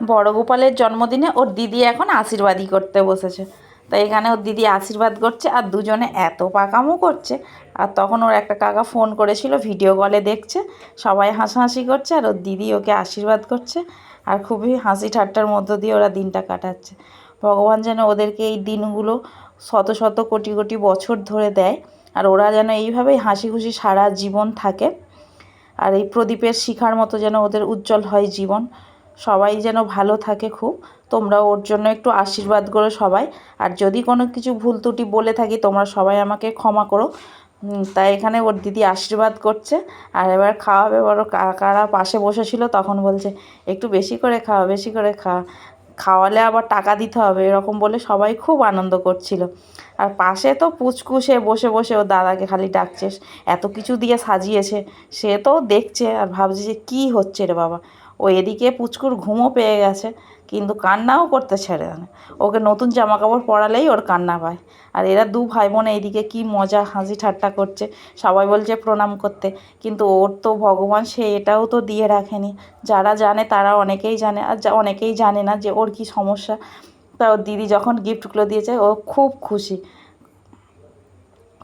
বড় গোপালের জন্মদিনে ওর দিদি এখন আশীর্বাদই করতে বসেছে। তাই এখানে ওর দিদি আশীর্বাদ করছে আর দুজনে এত পাকামো করছে। আর তখন ওর একটা কাকা ফোন করেছিল, ভিডিও কলে দেখছে, সবাই হাসাহাসি করছে আর ওর দিদি ওকে আশীর্বাদ করছে। আর খুবই হাসি ঠাট্টার মধ্য দিয়ে ওরা দিনটা কাটাচ্ছে। ভগবান যেন ওদেরকে এই দিনগুলো শত শত কোটি কোটি বছর ধরে দেয়। আর ওরা যেন এইভাবেই হাসি খুশি সারা জীবন থাকে। আর এই প্রদীপের শিখার মতো যেন ওদের উজ্জ্বল হয় জীবন। সবাই যেন ভালো থাকে খুব। তোমরা ওর জন্য একটু আশীর্বাদ করো সবাই। আর যদি কোনো কিছু ভুল ত্রুটি বলে থাকি, তোমরা সবাই আমাকে ক্ষমা করো। তাই এখানে ওর দিদি আশীর্বাদ করছে। আর এবার খাওয়াবে, বড় কারা পাশে বসেছিল তখন বলছে, একটু বেশি করে খাওয়া বেশি করে খাওয়া খাওয়ালে আবার টাকা দিতে হবে, এরকম বলে সবাই খুব আনন্দ করছিল। আর পাশে তো পুচকুসে বসে বসে ও দাদাকে খালি ডাকছে। এত কিছু দিয়ে সাজিয়েছে, সে তো দেখছে। আর ভাবছে যে কী হচ্ছে রে বাবা। ও এদিকে পুচকুর ঘুমও পেয়ে গেছে, কিন্তু কান্নাও করতে ছেড়ে না। ওকে নতুন জামা কাপড় পরালেই ওর কান্না পায়। আর এরা দু ভাই বোন এইদিকে কি মজা, হাসি ঠাট্টা করছে, সবাই বলছে প্রণাম করতে। কিন্তু ওর তো ভগবান, সে এটাও তো দিয়ে রাখেনি। যারা জানে তারা অনেকেই জানে, আর অনেকেই জানে না যে ওর কি সমস্যা। তা ওর দিদি যখন গিফটগুলো দিয়েছে, ও খুব খুশি।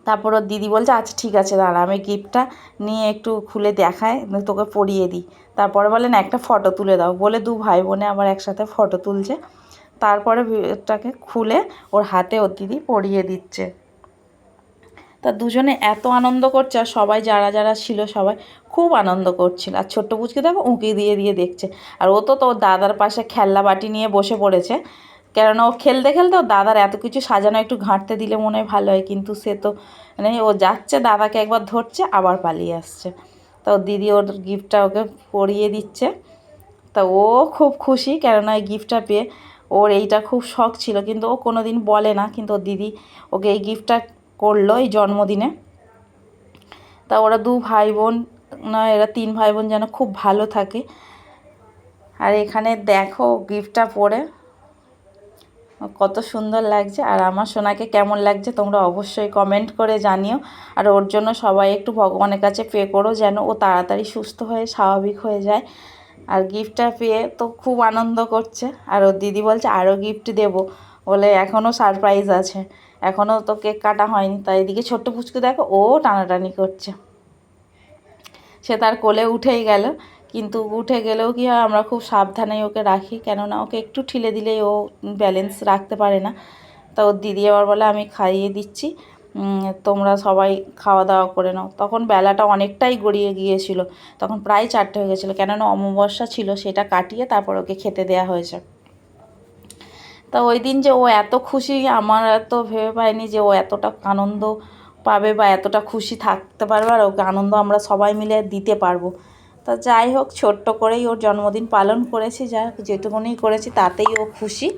তারপর ওর দিদি বলছে আচ্ছা ঠিক আছে, দাঁড়া, আমি গিফটটা নিয়ে একটু খুলে দেখায় তোকে পরিয়ে দিই। তারপরে বলে, না, একটা ফটো তুলে দাও। বলে, দু ভাই বোনে আবার একসাথে ফটো তুলছে। তারপরে ওটাকে খুলে ওর হাতে ওর দিদি পরিয়ে দিচ্ছে। তা দুজনে এত আনন্দ করছে, আর সবাই যারা যারা ছিল সবাই খুব আনন্দ করছিল। আর ছোট্ট পুচকে দেখো, উঁকি দিয়ে দিয়ে দেখছে। আর ও তো তোর দাদার পাশে খেলনা বাটি নিয়ে বসে পড়েছে। কেননা ও খেলতে খেলতে ওর দাদার এত কিছু সাজানো একটু ঘাঁটতে দিলে মনে হয় ভালো হয়, কিন্তু সে তো মানে ও যাচ্ছে, দাদাকে একবার ধরছে, আবার পালিয়ে আসছে। তা দিদি ওর গিফটটা ওকে পরিয়ে দিচ্ছে। তা ও খুব খুশি, কেননা এই গিফটটা পেয়ে ওর এইটা খুব শখ ছিল, কিন্তু ও কোনো দিন বলে না, কিন্তু ওর দিদি ওকে এই গিফটটা করল এই জন্মদিনে। তা ওরা দু ভাই বোন না, এরা তিন ভাই বোন যেন খুব ভালো থাকে। আর এখানে দেখো গিফটটা পরে। কত সুন্দর লাগছে। আর আমার সোনাকে কেমন লাগছে তোমরা অবশ্যই কমেন্ট করে জানিও। আর ওর জন্য সবাই একটু ভগবানের কাছে পে করো যেন ও তাড়াতাড়ি সুস্থ হয়ে, স্বাভাবিক হয়ে যায়। আর গিফটটা পেয়ে তো খুব আনন্দ করছে। আর ওর দিদি বলছে আরও গিফট দেবো। বলে এখনও সারপ্রাইজ আছে। এখনও তো কেক কাটা হয়নি। তাই এদিকে ছোট্ট পুচকু দেখো, ও টানাটানি করছে। সে তার কোলে উঠেই গেল। কিন্তু উঠে গেলেও কি হয় আমরা খুব সাবধানে ওকে রাখি, কেননা ওকে একটু ঠিলে দিলেই ও ব্যালেন্স রাখতে পারে না। তা ওর দিদি আবার বলে, আমি খাইয়ে দিচ্ছি তোমরা সবাই খাওয়া দাওয়া করে নাও। তখন বেলাটা অনেকটাই গড়িয়ে গিয়েছিল, তখন প্রায় চারটে হয়ে গেছিল, কেননা অমাবস্যা ছিল, সেটা কাটিয়ে তারপর ওকে খেতে দেওয়া হয়েছে। তা ওই দিন যে ও এত খুশি, আমার এত ভেবে পাইনি যে ও এতটা আনন্দ পাবে বা এতটা খুশি থাকতে পারবে, আর ওকে আনন্দ আমরা সবাই মিলে দিতে পারব। তা যাই হোক, ছোট্ট করেই ওর জন্মদিন পালন করেছি, যা যেটুকুনি করেছি তাতেই ও খুশি,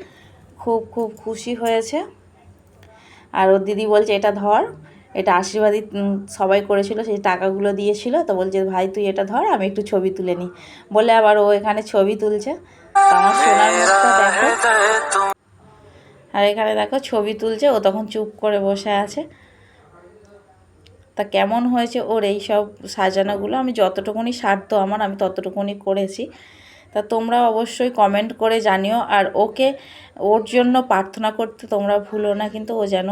খুব খুব খুশি হয়েছে। আর ওর দিদি বলছে, এটা ধর। এটা আশীর্বাদী সবাই করেছিল, সেই টাকাগুলো দিয়েছিল, তো বলছে, ভাই, তুই এটা ধর, আমি একটু ছবি তুলে নিই। বলে আবার ও এখানে ছবি তুলছে। আমার সোনার মুখটা দেখো। আর এখানে দেখো, ছবি তুলছে, ও তখন চুপ করে বসে আছে। তা কেমন হয়েছে ওর এই সব সাজানোগুলো? আমি যতটুকুনি সাধ্য আমার, আমি ততটুকুনি করেছি। তা তোমরা অবশ্যই কমেন্ট করে জানিও। আর ওকে, ওর জন্য প্রার্থনা করতে তোমরা ভুলো না, কিন্তু ও যেন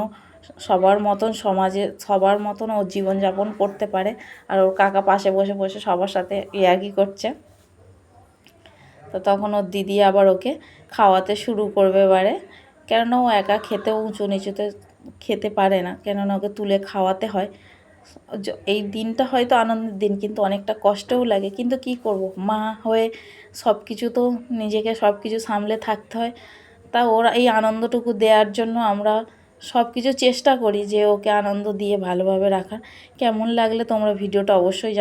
সবার মতন সমাজে, সবার মতন ওর জীবনযাপন করতে পারে। আর ওর কাকা পাশে বসে বসে সবার সাথে ইয়ার্কি করছে। তো তখন ওর দিদি আবার ওকে খাওয়াতে শুরু করবে এবারে। কেননা ও একা খেতেও উঁচু নিচুতে খেতে পারে না। কেননা ওকে তুলে খাওয়াতে হয়। এই দিনটা হয়তো আনন্দের দিন, কিন্তু অনেকটা কষ্টও লাগে। কিন্তু কি করব? মা হয়ে সব কিছু তো নিজেকে সব কিছু সামলে থাকতে হয়। তা ওরা এই আনন্দটুকু দেওয়ার জন্য আমরা সব কিছু চেষ্টা করি যে ওকে আনন্দ দিয়ে ভালোভাবে রাখার। কেমন লাগলে তোমরা ভিডিওটা অবশ্যই